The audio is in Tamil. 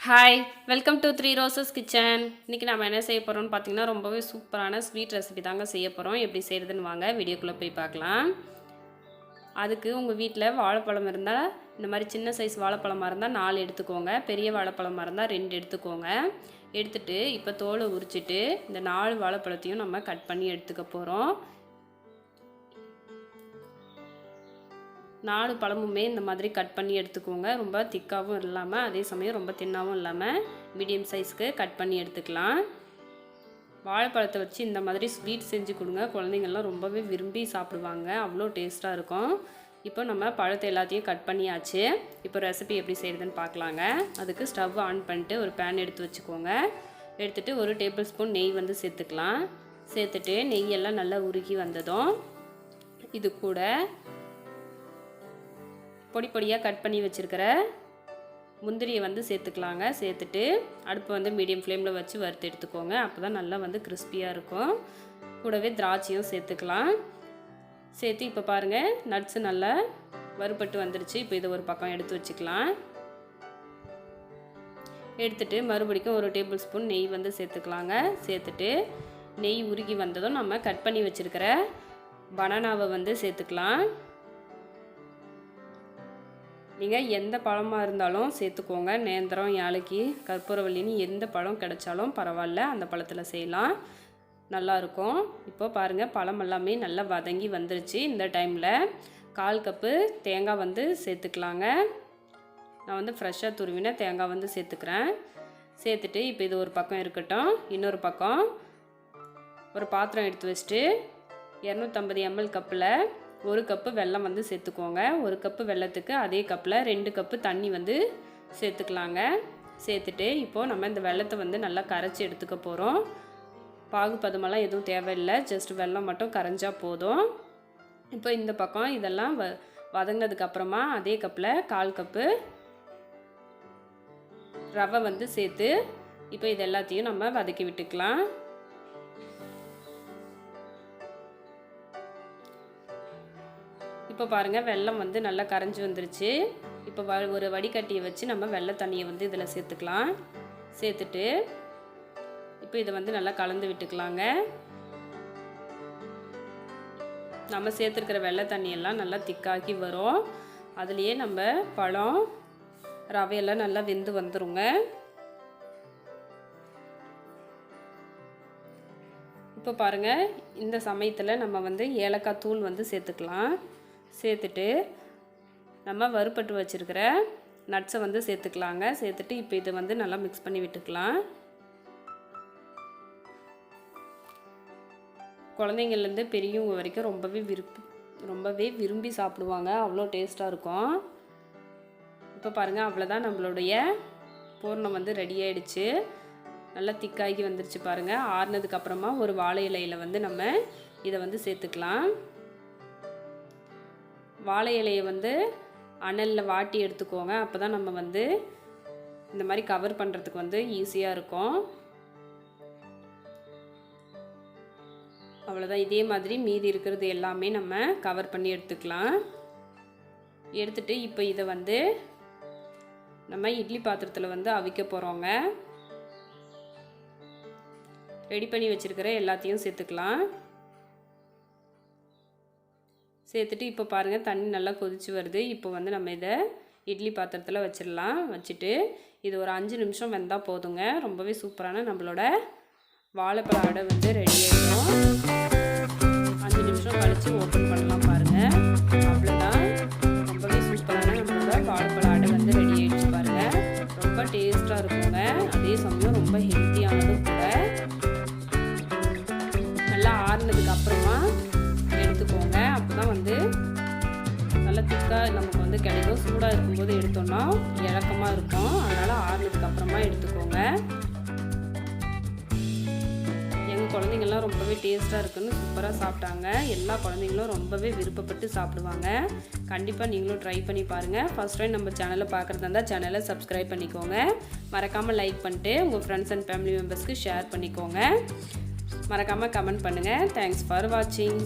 Hi welcome to three roses kitchen இன்றைக்கி நம்ம என்ன செய்ய போகிறோம்னு பார்த்தீங்கன்னா ரொம்பவே சூப்பரான ஸ்வீட் ரெசிபி தாங்க செய்ய போகிறோம் எப்படி செய்கிறதுன்னு வாங்க வீடியோக்குள்ளே போய் பார்க்கலாம். அதுக்கு உங்கள் வீட்டில் வாழைப்பழம் இருந்தால் இந்த மாதிரி சின்ன சைஸ் வாழைப்பழமாக இருந்தால் நாலு எடுத்துக்கோங்க. பெரிய வாழைப்பழமாக இருந்தால் ரெண்டு எடுத்துக்கோங்க. எடுத்துட்டு இப்போ தோலை உரிச்சிட்டு இந்த நாலு வாழைப்பழத்தையும் நம்ம கட் பண்ணி எடுத்துக்க போகிறோம் நாலு பழமுமே இந்த மாதிரி கட் பண்ணி எடுத்துக்கோங்க. ரொம்ப திக்காகவும் இல்லாமல் அதே சமயம் ரொம்ப தின்னாகவும் இல்லாமல் மீடியம் சைஸ்க்கு கட் பண்ணி எடுத்துக்கலாம். வாழைப்பழத்தை வச்சு இந்த மாதிரி ஸ்வீட் செஞ்சு கொடுங்க. குழந்தைங்கள்லாம் ரொம்பவே விரும்பி சாப்பிடுவாங்க. அவ்வளோ டேஸ்ட்டாக இருக்கும். இப்போ நம்ம பழத்தை எல்லாத்தையும் கட் பண்ணியாச்சு. இப்போ ரெசிபி எப்படி செய்கிறதுன்னு பார்க்கலாங்க. அதுக்கு ஸ்டவ் ஆன் பண்ணிட்டு ஒரு பேன் எடுத்து வச்சுக்கோங்க. எடுத்துகிட்டு ஒரு டேபிள் ஸ்பூன் நெய் வந்து சேர்த்துக்கலாம். சேர்த்துட்டு நெய்யெல்லாம் நல்லா உருகி வந்ததும் இது கூட பொடி பொடியாக கட் பண்ணி வச்சுருக்கிற முந்திரியை வந்து சேர்த்துக்கலாங்க. சேர்த்துட்டு அடுப்பை வந்து மீடியம் ஃப்ளேமில் வச்சு வறுத்து எடுத்துக்கோங்க. அப்போ தான் நல்லா வந்து கிறிஸ்பியாக இருக்கும். கூடவே திராட்சையும் சேர்த்துக்கலாம். சேர்த்து இப்போ பாருங்கள் நட்ஸு நல்லா வறுபட்டு வந்துருச்சு. இப்போ இதை ஒரு பக்கம் எடுத்து வச்சுக்கலாம். எடுத்துட்டு மறுபடிக்கும் ஒரு டேபிள் ஸ்பூன் நெய் வந்து சேர்த்துக்கலாங்க. சேர்த்துட்டு நெய் உருகி வந்ததும் நம்ம கட் பண்ணி வச்சுருக்கிற பனானாவை வந்து சேர்த்துக்கலாம். நீங்கள் எந்த பழமாக இருந்தாலும் சேர்த்துக்கோங்க. நேந்திரம் யாழைக்கு கற்பூரவல்லின்னு எந்த பழம் கிடைச்சாலும் பரவாயில்ல. அந்த பழத்தில் செய்யலாம். நல்லாயிருக்கும் இப்போ பாருங்கள் பழம் எல்லாமே நல்லா வதங்கி வந்துருச்சு. இந்த டைமில் கால் கப்பு தேங்காய் வந்து சேர்த்துக்கலாங்க. நான் வந்து ஃப்ரெஷ்ஷாக துருவின தேங்காய் வந்து சேர்த்துக்கிறேன். சேர்த்துட்டு இப்போ இது ஒரு பக்கம் இருக்கட்டும். இன்னொரு பக்கம் ஒரு பாத்திரம் எடுத்து வச்சுட்டு இரநூத்தம்பது எம்எல் கப்பில் ஒரு கப்பு வெல்லம் வந்து சேர்த்துக்கோங்க. ஒரு கப்பு வெள்ளத்துக்கு அதே கப்பில் ரெண்டு கப்பு தண்ணி வந்து சேர்த்துக்கலாங்க. சேர்த்துட்டு இப்போது நம்ம இந்த வெள்ளத்தை வந்து நல்லா கரைச்சி எடுத்துக்க போகிறோம் பாகுபதமெல்லாம் எதுவும் தேவையில்லை. ஜஸ்ட் வெல்லம் மட்டும் கரைஞ்சால் போதும். இப்போ இந்த பக்கம் இதெல்லாம் வ வதங்கினதுக்கப்புறமா அதே கப்பில் கால் கப்பு ரவை வந்து சேர்த்து இப்போ இது எல்லாத்தையும் நம்ம வதக்கி விட்டுக்கலாம். இப்போ பாருங்கள் வெள்ளம் வந்து நல்லா கரைஞ்சி வந்துருச்சு. இப்போ வ ஒரு வடிகட்டியை வச்சு நம்ம வெள்ளை தண்ணியை வந்து இதில் சேர்த்துக்கலாம். சேர்த்துட்டு இப்போ இதை வந்து நல்லா கலந்து விட்டுக்கலாங்க. நம்ம சேர்த்துருக்கிற வெள்ளை தண்ணியெல்லாம் நல்லா திக்காக்கி வரும். அதுலேயே நம்ம பழம் ரவையெல்லாம் நல்லா வெந்து வந்துருங்க. இப்போ பாருங்கள் இந்த சமயத்தில் நம்ம வந்து ஏலக்காய் தூள் வந்து சேர்த்துக்கலாம். சேர்த்துட்டு நம்ம வறுப்பட்டு வச்சுருக்கிற நட்ஸை வந்து சேர்த்துக்கலாங்க. சேர்த்துட்டு இப்போ இதை வந்து நல்லா மிக்ஸ் பண்ணி விட்டுக்கலாம். குழந்தைங்கள்லேருந்து பெரியவங்க வரைக்கும் ரொம்பவே விருப்பி ரொம்பவே விரும்பி சாப்பிடுவாங்க. அவ்வளோ டேஸ்ட்டாக இருக்கும். இப்போ பாருங்கள் அவ்வளோதான் நம்மளுடைய பூர்ணம் வந்து ரெடி ஆகிடுச்சு நல்லா திக்காகி வந்துருச்சு பாருங்கள் ஆறுனதுக்கப்புறமா ஒரு வாழை இலையில் வந்து நம்ம இதை வந்து சேர்த்துக்கலாம். வாழை இலையை வந்து அனலில் வாட்டி எடுத்துக்கோங்க. அப்போ தான் நம்ம வந்து இந்த மாதிரி கவர் பண்ணுறதுக்கு வந்து ஈஸியாக இருக்கும். அவ்வளோதான் இதே மாதிரி மீதி இருக்கிறது எல்லாமே நம்ம கவர் பண்ணி எடுத்துக்கலாம். எடுத்துட்டு இப்போ இதை வந்து நம்ம இட்லி பாத்திரத்தில் வந்து அவிக்க போகிறோங்க ரெடி பண்ணி வச்சுருக்கிற எல்லாத்தையும் சேர்த்துக்கலாம். சேர்த்துட்டு இப்போ பாருங்கள் தண்ணி நல்லா கொதிச்சு வருது. இப்போ வந்து நம்ம இதை இட்லி பாத்திரத்தில் வச்சிடலாம். வச்சுட்டு இது ஒரு அஞ்சு நிமிஷம் வெந்தால் போதுங்க. ரொம்பவே சூப்பரான நம்மளோட வாழைப்பழ அடை வந்து ரெடி ஆகிடும் அஞ்சு நிமிஷம் கழித்து ஓப்பன் பண்ணலாம் பாருங்கள் அவ்வளோதான் ரொம்பவே சூப்பரான நம்மளோட வாழைப்பழ அடை வந்து ரெடி ஆகிடுச்சு பாருங்கள் ரொம்ப டேஸ்ட்டாக இருக்குங்க. அதே சமயம் ரொம்ப ஹெல்த்தியானதும் நமக்கு வந்து கிடைக்கும். சூடாக இருக்கும்போது எடுத்தோம்னா இழக்கமாக இருக்கும். அதனால் ஆறுனதுக்கு அப்புறமா எடுத்துக்கோங்க. எங்கள் குழந்தைங்கள்லாம் ரொம்பவே டேஸ்ட்டாக இருக்குன்னு சூப்பராக சாப்பிட்டாங்க. எல்லா குழந்தைங்களும் ரொம்பவே விருப்பப்பட்டு சாப்பிடுவாங்க. கண்டிப்பாக நீங்களும் ட்ரை பண்ணி பாருங்கள் ஃபஸ்ட் டைம் நம்ம சேனலை பார்க்குறதா இருந்தால் சேனலை சப்ஸ்கிரைப் பண்ணிக்கோங்க. மறக்காமல் லைக் பண்ணிட்டு உங்கள் ஃப்ரெண்ட்ஸ் அண்ட் ஃபேமிலி மெம்பர்ஸ்க்கு ஷேர் பண்ணிக்கோங்க. மறக்காமல் கமெண்ட் பண்ணுங்கள் தேங்க்ஸ் ஃபார் வாட்சிங்